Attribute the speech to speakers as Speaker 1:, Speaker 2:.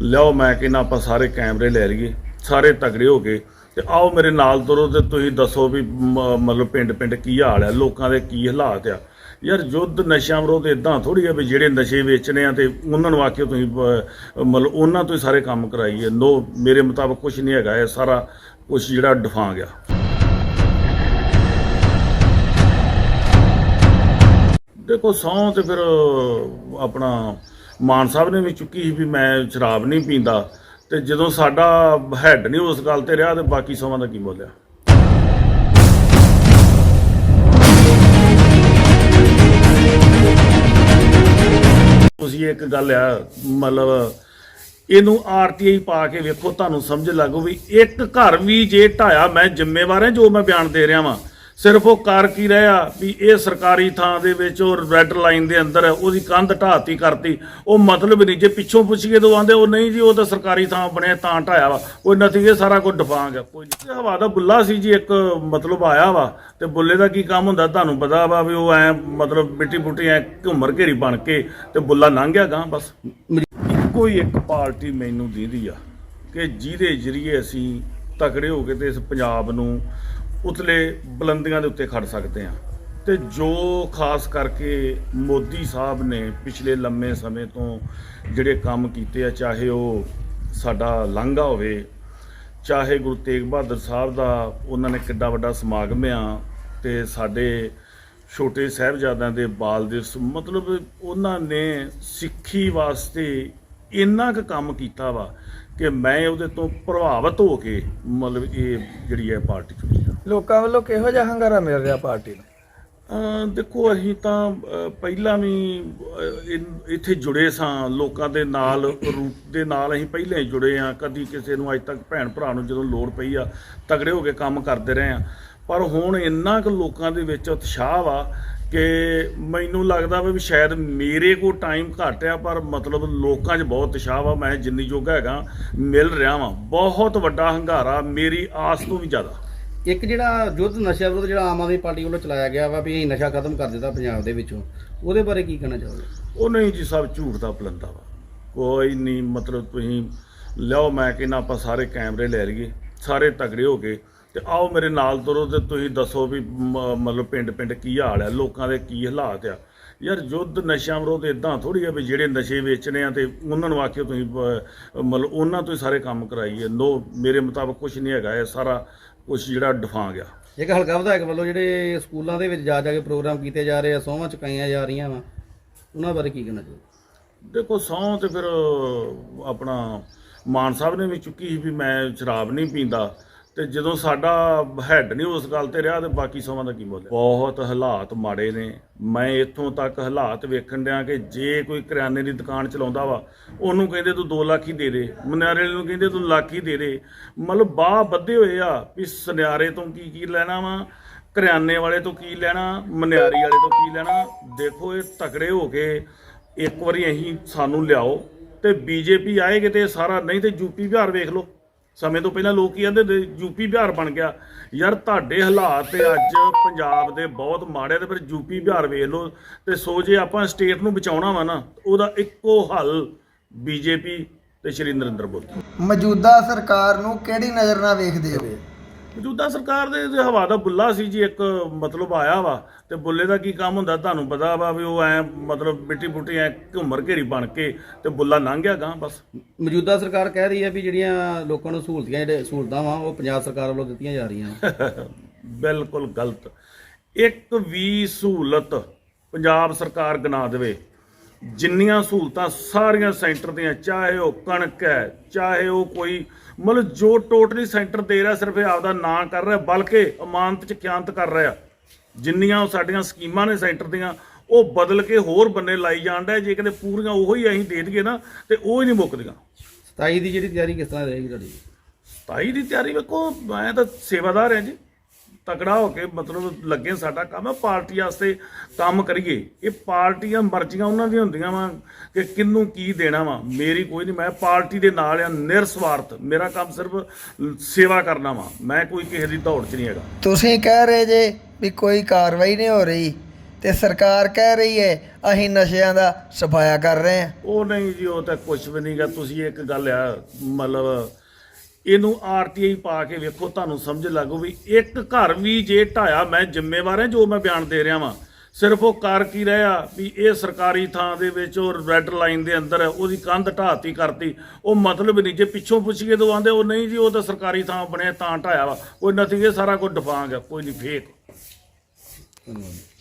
Speaker 1: ਲਿਆਓ, ਮੈਂ ਕਹਿੰਦਾ ਆਪਾਂ ਸਾਰੇ ਕੈਮਰੇ ਲੈ ਲਈਏ, ਸਾਰੇ ਤਗੜੇ ਹੋ ਕੇ, ਤੇ ਆਓ ਮੇਰੇ ਨਾਲ ਤੁਰੋ ਤੇ ਤੁਸੀਂ ਦੱਸੋ ਵੀ ਮ- ਮਤਲਬ ਪਿੰਡ ਪਿੰਡ ਕੀ ਹਾਲ ਹੈ ਲੋਕਾਂ ਦੇ ਕੀ ਹਾਲਾਤ ਆ। ਯਾਰ ਯੁੱਧ ਨਸ਼ਿਆਂ ਵਿਰੋਧ ਇਦਾਂ ਥੋੜੀ ਆ ਵੀ ਜਿਹੜੇ ਨਸ਼ੇ ਵੇਚਣੇ ਆ ਤੇ ਉਹਨਾਂ ਨੂੰ ਆਖਿਓ ਤੁਸੀਂ ਮਤਲਬ ਉਹਨਾਂ ਤੋਂ ਹੀ ਸਾਰੇ ਕੰਮ ਕਰਾਈਏ। ਨੋ, ਮੇਰੇ ਮੁਤਾਬਕ ਕੁਝ ਨਹੀਂ ਹੈਗਾ, ਇਹ ਸਾਰਾ ਕੁਝ ਜਿਹੜਾ ਡਫਾਂ ਗਿਆ। ਦੇਖੋ, ਸਹੁੰ ਤੇ ਫਿਰ ਆਪਣਾ ਮਾਨ ਸਾਹਿਬ ਨੇ ਵੀ ਚੁੱਕੀ ਸੀ ਵੀ ਮੈਂ ਸ਼ਰਾਬ ਨਹੀਂ ਪੀਂਦਾ ਤੇ ਜਦੋਂ ਸਾਡਾ ਹੈੱਡ ਨਹੀਂ ਉਸ ਗੱਲ ਤੇ ਰਿਹਾ ਤੇ ਬਾਕੀ ਸਹੁੰ ਦਾ ਕੀ ਬੋਲਿਆ? ਤੁਸੀਂ ਇੱਕ ਗੱਲ ਆ, ਮਤਲਬ ਇਹਨੂੰ ਆਰਟੀਆਈ ਪਾ ਕੇ ਵੇਖੋ, ਤੁਹਾਨੂੰ ਸਮਝ ਲੱਗੂ ਵੀ ਇੱਕ ਘਰ ਵੀ ਜੇ ਢਾਇਆ ਮੈਂ ਜ਼ਿੰਮੇਵਾਰ ਹਾਂ ਜੋ ਮੈਂ ਬਿਆਨ ਦੇ ਰਿਹਾ ਵਾਂ। ਸਿਰਫ ਉਹ ਕਰ ਕੀ ਰਿਹਾ ਵੀ ਇਹ ਸਰਕਾਰੀ ਥਾਂ ਦੇ ਵਿੱਚ ਉਹ ਰੈੱਡ ਲਾਈਨ ਦੇ ਅੰਦਰ ਉਹਦੀ ਕੰਧ ਢਾਤੀ ਕਰਤੀ। ਉਹ ਮਤਲਬ ਨਹੀਂ, ਜੇ ਪਿੱਛੋਂ ਪੁੱਛੀਏ ਤਾਂ ਆਂਦੇ, ਉਹ ਨਹੀਂ ਜੀ, ਉਹ ਤਾਂ ਸਰਕਾਰੀ ਥਾਂ ਬਣਿਆ, ਤਾਂ ਢਾਇਆ ਵਾ। ਉਹ ਨਤੀਜੇ ਸਾਰਾ ਕੁਝ ਡਫਾਂਗ ਕੋਈ ਹਵਾ ਦਾ ਬੁੱਲਾ ਸੀ ਜੀ, ਇੱਕ ਮਤਲਬ ਆਇਆ ਵਾ ਤੇ ਬੁੱਲੇ ਦਾ ਕੀ ਕੰਮ ਹੁੰਦਾ, ਤੁਹਾਨੂੰ ਪਤਾ ਵਾ ਵੀ ਉਹ ਐ ਮਤਲਬ ਮਿੱਟੀ ਪੁੱਟੀ ਐ ਘੁੰਮਰ ਘੇਰੀ ਬਣ ਕੇ ਤੇ ਬੁੱਲਾ ਲੰਘ ਗਿਆ ਗਾਂ ਬਸ। ਇੱਕੋ ਹੀ ਇੱਕ ਪਾਰਟੀ ਮੈਨੂੰ ਦੀਦੀ ਆ ਕਿ ਜਿਹਦੇ ਜਰੀਏ ਅਸੀਂ ਤਕੜੇ ਹੋ ਕੇ ਤੇ ਇਸ ਪੰਜਾਬ ਨੂੰ ਉਤਲੇ ਬੁਲੰਦੀਆਂ ਦੇ ਉੱਤੇ ਖੜ ਸਕਦੇ ਹਾਂ। ਤੇ ਜੋ ਖਾਸ ਕਰਕੇ ਮੋਦੀ ਸਾਹਿਬ ਨੇ ਪਿਛਲੇ ਲੰਮੇ ਸਮੇਂ ਤੋਂ ਜਿਹੜੇ ਕੰਮ ਕੀਤੇ ਆ, ਚਾਹੇ ਉਹ ਸਾਡਾ ਲਾਂਘਾ ਹੋਵੇ, ਚਾਹੇ ਗੁਰੂ ਤੇਗ ਬਹਾਦਰ ਸਾਹਿਬ ਦਾ ਉਹਨਾਂ ਨੇ ਕਿੱਡਾ ਵੱਡਾ ਸਮਾਗਮ ਆ ਤੇ ਸਾਡੇ ਛੋਟੇ ਸਾਹਿਬਜ਼ਾਦਿਆਂ ਦੇ ਬਾਲ ਦਿਵਸ ਮਤਲਬ ਉਹਨਾਂ ਨੇ ਸਿੱਖੀ ਵਾਸਤੇ ਇੰਨਾ ਕੁ ਕੰਮ ਕੀਤਾ ਵਾ ਕਿ ਮੈਂ ਉਹਦੇ ਤੋਂ ਪ੍ਰਭਾਵਿਤ ਹੋ ਕੇ ਮਤਲਬ ਇਹ ਜਿਹੜੀ ਹੈ ਪਾਰਟੀ ਚੁਣੀ ਆ।
Speaker 2: ਲੋਕਾਂ ਵੱਲੋਂ ਕਿਹੋ ਜਿਹਾ ਹੰਗਾਰਾ ਮਿਲ ਰਿਹਾ ਪਾਰਟੀ ਨੂੰ?
Speaker 1: ਦੇਖੋ ਅਸੀਂ ਤਾਂ ਪਹਿਲਾਂ ਵੀ ਇੱਥੇ ਜੁੜੇ ਸਾਂ। ਲੋਕਾਂ ਦੇ ਨਾਲ ਰੂਟ ਦੇ ਨਾਲ ਅਸੀਂ ਪਹਿਲਾਂ ਹੀ ਜੁੜੇ ਆ ਕਦੀ ਕਿਸੇ ਨੂੰ ਅੱਜ ਤੱਕ ਭੈਣ ਭਰਾ ਨੂੰ ਜਦੋਂ ਲੋੜ ਪਈ ਆ ਤਗੜੇ ਹੋ ਕੇ ਕੰਮ ਕਰਦੇ ਰਹੇ ਆ ਪਰ ਹੁਣ ਇੰਨਾ ਕੁ ਲੋਕਾਂ ਦੇ ਵਿੱਚ ਉਤਸ਼ਾਹ ਵਾ ਕਿ ਮੈਨੂੰ ਲੱਗਦਾ ਵਾ ਸ਼ਾਇਦ ਮੇਰੇ ਕੋਲ ਟਾਈਮ ਘੱਟ ਆ ਪਰ ਮਤਲਬ ਲੋਕਾਂ 'ਚ ਬਹੁਤ ਉਤਸ਼ਾਹ ਵਾ ਮੈਂ ਜਿੰਨੀ ਜੋਗਾ ਹੈਗਾ ਮਿਲ ਰਿਹਾ ਵਾਂ। ਬਹੁਤ ਵੱਡਾ ਹੰਗਾਰਾ ਮੇਰੀ ਆਸ ਤੋਂ ਵੀ ਜ਼ਿਆਦਾ।
Speaker 3: ਇੱਕ ਜਿਹੜਾ ਯੁੱਧ ਨਸ਼ਾ ਵਿਰੁੱਧ ਜਿਹੜਾ ਆਮ ਆਦਮੀ ਪਾਰਟੀ ਵੱਲੋਂ ਚਲਾਇਆ ਗਿਆ ਵਾ ਵੀ ਅਸੀਂ ਨਸ਼ਾ ਖਤਮ ਕਰ ਦਿੱਤਾ ਪੰਜਾਬ ਦੇ ਵਿੱਚੋਂ ਉਹਦੇ ਬਾਰੇ ਕੀ ਕਹਿਣਾ ਚਾਹੋਗੇ?
Speaker 1: ਉਹ ਨਹੀਂ ਜੀ ਸਭ ਝੂਠ ਦਾ ਪਲੰਦਾ ਵਾ। ਕੋਈ ਨਹੀਂ ਮਤਲਬ ਤੁਸੀਂ ਲਿਆਓ ਮੈਂ ਕਹਿੰਦਾ ਆਪਾਂ ਸਾਰੇ ਕੈਮਰੇ ਲੈ ਲਈਏ ਸਾਰੇ ਤਗੜੇ ਹੋ ਕੇ। ਤੇ ਆਓ ਮੇਰੇ ਨਾਲ ਤੁਰੋ ਤੇ ਤੁਸੀਂ ਦੱਸੋ ਵੀ ਮਤਲਬ ਪਿੰਡ ਪਿੰਡ ਕੀ ਹਾਲ ਹੈ ਲੋਕਾਂ ਦੇ ਕੀ ਹਾਲਾਤ ਆ। ਯਾਰ ਯੁੱਧ ਨਸ਼ਿਆਂ ਵਿਰੋਧ ਇਦਾਂ ਥੋੜੀ ਆ ਵੀ ਜਿਹੜੇ ਨਸ਼ੇ ਵੇਚਣੇ ਆ ਤੇ ਉਹਨਾਂ ਨੂੰ ਆਖਿਓ ਤੁਸੀਂ ਮਤਲਬ ਉਹਨਾਂ ਤੋਂ ਹੀ ਸਾਰੇ ਕੰਮ ਕਰਾਈਏ। ਨੋ ਮੇਰੇ ਮੁਤਾਬਕ ਕੁਝ ਨਹੀਂ ਹੈਗਾ ਇਹ ਸਾਰਾ ਕੁਝ ਜਿਹੜਾ ਡਫਾਂ ਗਿਆ।
Speaker 3: ਇੱਕ ਹਲਕਾ ਵਿਧਾਇਕ ਵੱਲੋਂ ਜਿਹੜੇ ਸਕੂਲਾਂ ਦੇ ਵਿੱਚ ਜਾ ਜਾ ਕੇ ਪ੍ਰੋਗਰਾਮ ਕੀਤੇ ਜਾ ਰਹੇ ਆ ਸੋਹਾਂ ਚੁਕਾਈਆਂ ਜਾ ਰਹੀਆਂ ਵਾ ਉਹਨਾਂ ਬਾਰੇ ਕੀ ਕਹਿਣਾ ਚਾਹੋਗੇ?
Speaker 1: ਦੇਖੋ ਸਹੁੰ ਤੇ ਫਿਰ ਆਪਣਾ ਮਾਨ ਸਾਹਿਬ ਨੇ ਵੀ ਚੁੱਕੀ ਸੀ ਵੀ ਮੈਂ ਸ਼ਰਾਬ ਨਹੀਂ ਪੀਂਦਾ। ਤੇ ਜਦੋਂ ਸਾਡਾ ਹੈੱਡ ਨਹੀਂ ਉਸ ਗੱਲ ਤੇ ਰਿਹਾ ਤੇ ਬਾਕੀ ਸਮਾਂ ਦਾ ਕੀ ਬੋਲਿਆ ਬਹੁਤ ਹਾਲਾਤ ਮਾੜੇ ਨੇ। ਮੈਂ ਇੱਥੋਂ ਤੱਕ ਹਾਲਾਤ ਵੇਖਣ ਡਿਆ ਕਿ ਜੇ ਕੋਈ ਕਰਿਆਨੇ ਦੀ ਦੁਕਾਨ ਚਲਾਉਂਦਾ ਵਾ, ਉਹਨੂੰ ਕਹਿੰਦੇ ਤੂੰ 2 ਲੱਖ ਹੀ ਦੇ ਦੇ। ਮਨਿਆਰੇ ਨੂੰ ਕਹਿੰਦੇ ਤੂੰ ਲੱਖ ਹੀ ਦੇ ਦੇ। ਮਤਲਬ ਬਾਹ ਬੱਧੇ ਹੋਏ ਆ ਵੀ ਸੁਨਿਆਰੇ ਤੋਂ ਕੀ ਕੀ ਲੈਣਾ ਵਾ, ਕਰਿਆਨੇ ਵਾਲੇ ਤੋਂ ਕੀ ਲੈਣਾ, ਮਨਿਆਰੀ ਵਾਲੇ ਤੋਂ ਕੀ ਲੈਣਾ। ਦੇਖੋ ਇਹ ਤਕੜੇ ਹੋ ਕੇ ਇੱਕ ਵਾਰੀ ਅਸੀਂ ਸਾਨੂੰ ਲਿਆਓ ਤੇ ਬੀਜੇਪੀ ਆਏ ਕਿਤੇ ਇਹ ਸਾਰਾ, ਨਹੀਂ ਤੇ ਯੂਪੀ ਬਿਹਾਰ ਵੇਖ ਲਓ। ਸਮੇਂ ਤੋਂ ਪਹਿਲਾਂ ਲੋਕ ਕੀ ਕਹਿੰਦੇ ਨੇ ਯੂਪੀ ਬਿਹਾਰ ਬਣ ਗਿਆ। ਯਾਰ ਤੁਹਾਡੇ ਹਾਲਾਤ ਤੇ ਅੱਜ ਪੰਜਾਬ ਦੇ ਬਹੁਤ ਮਾੜੇ ਤੇ ਫਿਰ ਯੂਪੀ ਬਿਹਾਰ ਵੇਖ ਲਓ ਤੇ ਸੋ ਜੇ ਆਪਾਂ ਸਟੇਟ ਨੂੰ ਬਚਾਉਣਾ ਵਾ ਨਾ, ਉਹਦਾ ਇੱਕੋ ਹੱਲ ਬੀਜੇਪੀ ਤੇ ਸ਼੍ਰੀ ਨਰਿੰਦਰ ਮੋਦੀ।
Speaker 2: ਮੌਜੂਦਾ ਸਰਕਾਰ ਨੂੰ ਕਿਹੜੀ ਨਜ਼ਰ ਨਾਲ ਵੇਖਦੇ ਹੋ?
Speaker 1: ਮੌਜੂਦਾ ਸਰਕਾਰ ਦੇ ਦੇ ਹਵਾ ਦਾ ਬੁੱਲਾ ਸੀ ਜੀ ਇੱਕ ਮਤਲਬ ਆਇਆ ਵਾ ਤੇ ਬੁੱਲੇ ਦਾ ਕੀ ਕੰਮ ਹੁੰਦਾ ਤੁਹਾਨੂੰ ਪਤਾ ਵਾ ਵੀ ਉਹ ਐ ਮਤਲਬ ਮਿੱਟੀ ਪੁੱਟੀ ਐ ਘੁੰਮਰ ਘੇਰੀ ਬਣ ਕੇ ਤੇ ਬੁੱਲਾ ਲੰਘ ਗਿਆ ਗਾਂ ਬਸ।
Speaker 3: ਮੌਜੂਦਾ ਸਰਕਾਰ ਕਹਿ ਰਹੀ ਹੈ ਵੀ ਜਿਹੜੀਆਂ ਲੋਕਾਂ ਨੂੰ ਸਹੂਲਤਾਂ ਜਿਹੜੇ ਸਹੂਲਤਾਂ ਵਾ ਉਹ ਪੰਜਾਬ ਸਰਕਾਰ ਵੱਲੋਂ ਦਿੱਤੀਆਂ ਜਾ ਰਹੀਆਂ
Speaker 1: ਬਿਲਕੁਲ ਗਲਤ। ਇੱਕ ਵੀ ਸਹੂਲਤ ਪੰਜਾਬ ਸਰਕਾਰ ਗਨਾ ਦੇਵੇ ਜਿੰਨੀਆਂ ਸਹੂਲਤਾਂ ਸਾਰੀਆਂ ਸੈਂਟਰ ਦੀਆਂ ਚਾਹੇ ਉਹ ਕਣਕ ਹੈ ਚਾਹੇ ਉਹ ਕੋਈ ਮਤਲਬ ਜੋ ਟੋਟਲੀ ਸੈਂਟਰ ਦੇ ਰਿਹਾ ਸਿਰਫ ਇਹ ਆਪਦਾ ਨਾਂ ਕਰ ਰਿਹਾ ਬਲਕਿ ਅਮਾਨਤ ਚ ਖਿਆਨਤ ਕਰ ਰਿਹਾ। ਜਿੰਨੀਆਂ ਉਹ ਸਾਡੀਆਂ ਸਕੀਮਾਂ ਨੇ ਸੈਂਟਰ ਦੀਆਂ ਉਹ ਬਦਲ ਕੇ ਹੋਰ ਬੰਨੇ ਲਾਈ ਜਾਂਦਾ ਜੇ ਕਿਤੇ ਪੂਰੀਆਂ ਉਹੋ ਹੀ ਅਸੀਂ ਦੇ ਦਈਏ ਨਾ ਤੇ ਉਹ ਹੀ ਨਹੀਂ ਮੁੱਕਦੀਆਂ।
Speaker 3: 27 ਦੀ ਜਿਹੜੀ ਤਿਆਰੀ ਕਿਸ ਤਰ੍ਹਾਂ ਰਹੇਗੀ ਤੁਹਾਡੀ?
Speaker 1: 27 ਦੀ ਤਿਆਰੀ ਵੇਖੋ ਮੈਂ ਤਾਂ ਸੇਵਾਦਾਰ ਹਾਂ ਜੀ। ਤਕੜਾ ਹੋ ਕੇ ਮਤਲਬ ਲੱਗੇ ਸਾਡਾ ਕੰਮ ਹੈ ਪਾਰਟੀ ਵਾਸਤੇ ਕੰਮ ਕਰੀਏ। ਇਹ ਪਾਰਟੀਆਂ ਮਰਜ਼ੀਆਂ ਉਹਨਾਂ ਦੀਆਂ ਹੁੰਦੀਆਂ ਵਾ ਕਿ ਕਿੰਨੂੰ ਕੀ ਦੇਣਾ ਵਾ। ਮੇਰੀ ਕੋਈ ਨਹੀਂ ਮੈਂ ਪਾਰਟੀ ਦੇ ਨਾਲ ਆ ਨਿਰਸਵਾਰਥ। ਮੇਰਾ ਕੰਮ ਸਿਰਫ ਸੇਵਾ ਕਰਨਾ ਵਾ। ਮੈਂ ਕੋਈ ਕਿਸੇ ਦੀ ਦੌੜ 'ਚ ਨਹੀਂ ਹੈਗਾ।
Speaker 2: ਤੁਸੀਂ ਕਹਿ ਰਹੇ ਜੇ ਵੀ ਕੋਈ ਕਾਰਵਾਈ ਨਹੀਂ ਹੋ ਰਹੀ ਤੇ ਸਰਕਾਰ ਕਹਿ ਰਹੀ ਹੈ ਅਸੀਂ ਨਸ਼ਿਆਂ ਦਾ ਸਫਾਇਆ ਕਰ ਰਹੇ ਹਾਂ।
Speaker 1: ਉਹ ਨਹੀਂ ਜੀ ਉਹ ਤਾਂ ਕੁਝ ਵੀ ਨਹੀਂਗਾ ਤੁਸੀਂ ਇੱਕ ਗੱਲ ਆ ਮਤਲਬ ਇਹਨੂੰ ਆਰਟੀਆਈ ਪਾ ਕੇ ਵੇਖੋ, ਤੁਹਾਨੂੰ ਸਮਝ ਲੱਗੂ ਵੀ ਇੱਕ ਘਰ ਵੀ ਜੇ ਢਾਇਆ ਮੈਂ ਜ਼ਿੰਮੇਵਾਰ ਹਾਂ ਜੋ ਮੈਂ ਬਿਆਨ ਦੇ ਰਿਹਾ ਵਾਂ। ਸਿਰਫ ਉਹ ਕਰ ਕੀ ਰਿਹਾ ਵੀ ਇਹ ਸਰਕਾਰੀ ਥਾਂ ਦੇ ਵਿੱਚ ਉਹ ਰੈੱਡ ਲਾਈਨ ਦੇ ਅੰਦਰ ਉਹਦੀ ਕੰਧ ਢਾਤੀ ਕਰਤੀ। ਉਹ ਮਤਲਬ ਨਹੀਂ, ਜੇ ਪਿੱਛੋਂ ਪੁੱਛੀਏ ਤਾਂ ਆਂਦੇ, ਉਹ ਨਹੀਂ ਜੀ, ਉਹ ਤਾਂ ਸਰਕਾਰੀ ਥਾਂ ਬਣਿਆ ਤਾਂ ਢਾਇਆ ਵਾ। ਕੋਈ ਨਤੀਜੇ ਸਾਰਾ ਕੁਝ ਡਫਾਂਗ ਕੋਈ ਨਹੀਂ ਫੇਕ
Speaker 3: ਧੰਨਵਾਦ।